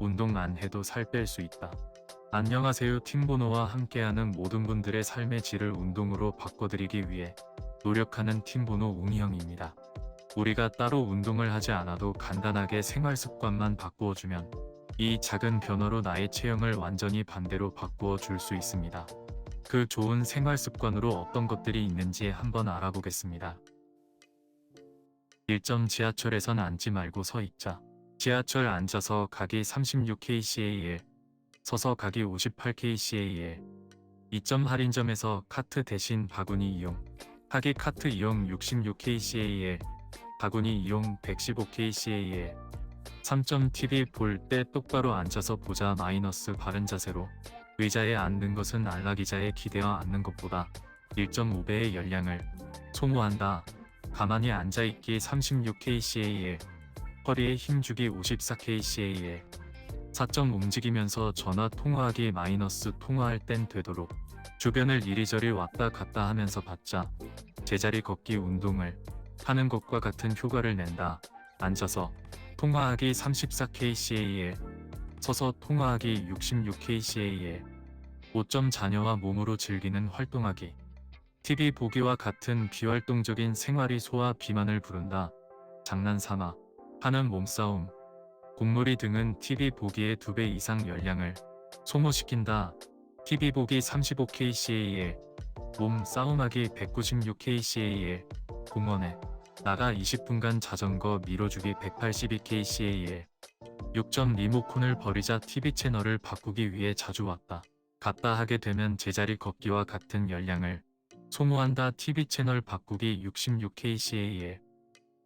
운동 안 해도 살 뺄 수 있다. 안녕하세요. 팀보노와 함께하는 모든 분들의 삶의 질을 운동으로 바꿔드리기 위해 노력하는 팀보노 웅이형입니다. 우리가 따로 운동을 하지 않아도 간단하게 생활 습관만 바꾸어 주면 이 작은 변화로 나의 체형을 완전히 반대로 바꾸어 줄 수 있습니다. 그 좋은 생활 습관으로 어떤 것들이 있는지 한번 알아보겠습니다. 1점 지하철에선 앉지 말고 서 있자. 지하철 앉아서 가기 36kcal, 서서 가기 58kcal. 2점 할인점에서 카트 대신 바구니 이용. 하기 카트 이용 66kcal, 바구니 이용 115kcal. 3점 TV 볼 때 똑바로 앉아서 보자 마이너스 바른 자세로. 의자에 앉는 것은 안락의자에 기대어 앉는 것보다 1.5배의 열량을 소모한다. 가만히 앉아있기 36kcal, 허리에 힘주기 54kcal, 4점 움직이면서 전화 통화하기 마이너스 통화할 땐 되도록 주변을 이리저리 왔다 갔다 하면서 받자 제자리 걷기 운동을 하는 것과 같은 효과를 낸다. 앉아서 통화하기 34kcal, 서서 통화하기 66kcal, 5점 자녀와 몸으로 즐기는 활동하기. TV 보기와 같은 비활동적인 생활이 소화 비만을 부른다. 장난삼아 하는 몸싸움. 공놀이 등은 TV 보기의 2배 이상 열량을 소모시킨다. TV 보기 35kcal, 몸 싸움하기 196kcal, 공원에 나가 20분간 자전거 밀어주기 182kcal. 6점 리모컨을 버리자 TV 채널을 바꾸기 위해 자주 왔다. 갔다 하게 되면 제자리 걷기와 같은 열량을 소모한다 TV 채널 바꾸기 66kcal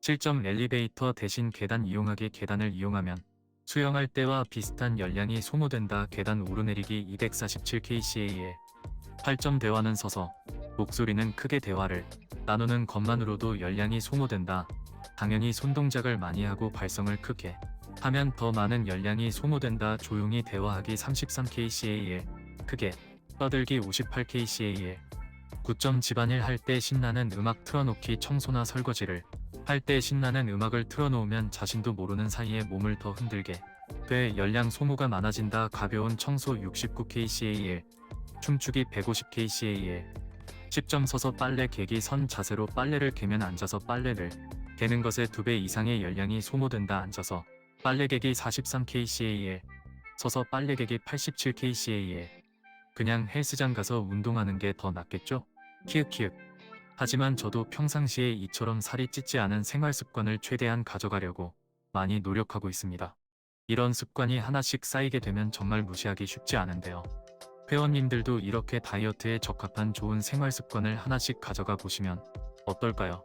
7점 엘리베이터 대신 계단 이용하기 계단을 이용하면 수영할 때와 비슷한 열량이 소모된다. 계단 오르내리기 247kcal 8점 대화는 서서 목소리는 크게 대화를 나누는 것만으로도 열량이 소모된다. 당연히 손동작을 많이 하고 발성을 크게 하면 더 많은 열량이 소모된다. 조용히 대화하기 33kcal 크게 떠들기 58kcal 9점 집안일 할 때 신나는 음악 틀어놓기 청소나 설거지를 할 때 신나는 음악을 틀어놓으면 자신도 모르는 사이에 몸을 더 흔들게 돼 열량 소모가 많아진다 가벼운 청소 69kcal 춤추기 150kcal 10점 서서 빨래 개기 선 자세로 빨래를 개면 앉아서 빨래를 개는 것에 2배 이상의 열량이 소모된다 앉아서 빨래 개기 43kcal 서서 빨래 개기 87kcal 그냥 헬스장 가서 운동하는 게 더 낫겠죠? 키읔키읔. 하지만 저도 평상시에 이처럼 살이 찌지 않은 생활 습관을 최대한 가져가려고 많이 노력하고 있습니다. 이런 습관이 하나씩 쌓이게 되면 정말 무시하기 쉽지 않은데요. 회원님들도 이렇게 다이어트에 적합한 좋은 생활 습관을 하나씩 가져가 보시면 어떨까요?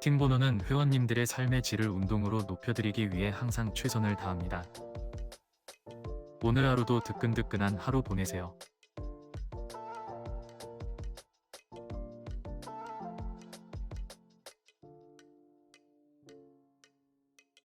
팀보노는 회원님들의 삶의 질을 운동으로 높여드리기 위해 항상 최선을 다합니다. 오늘 하루도 뜨끈뜨끈한 하루 보내세요.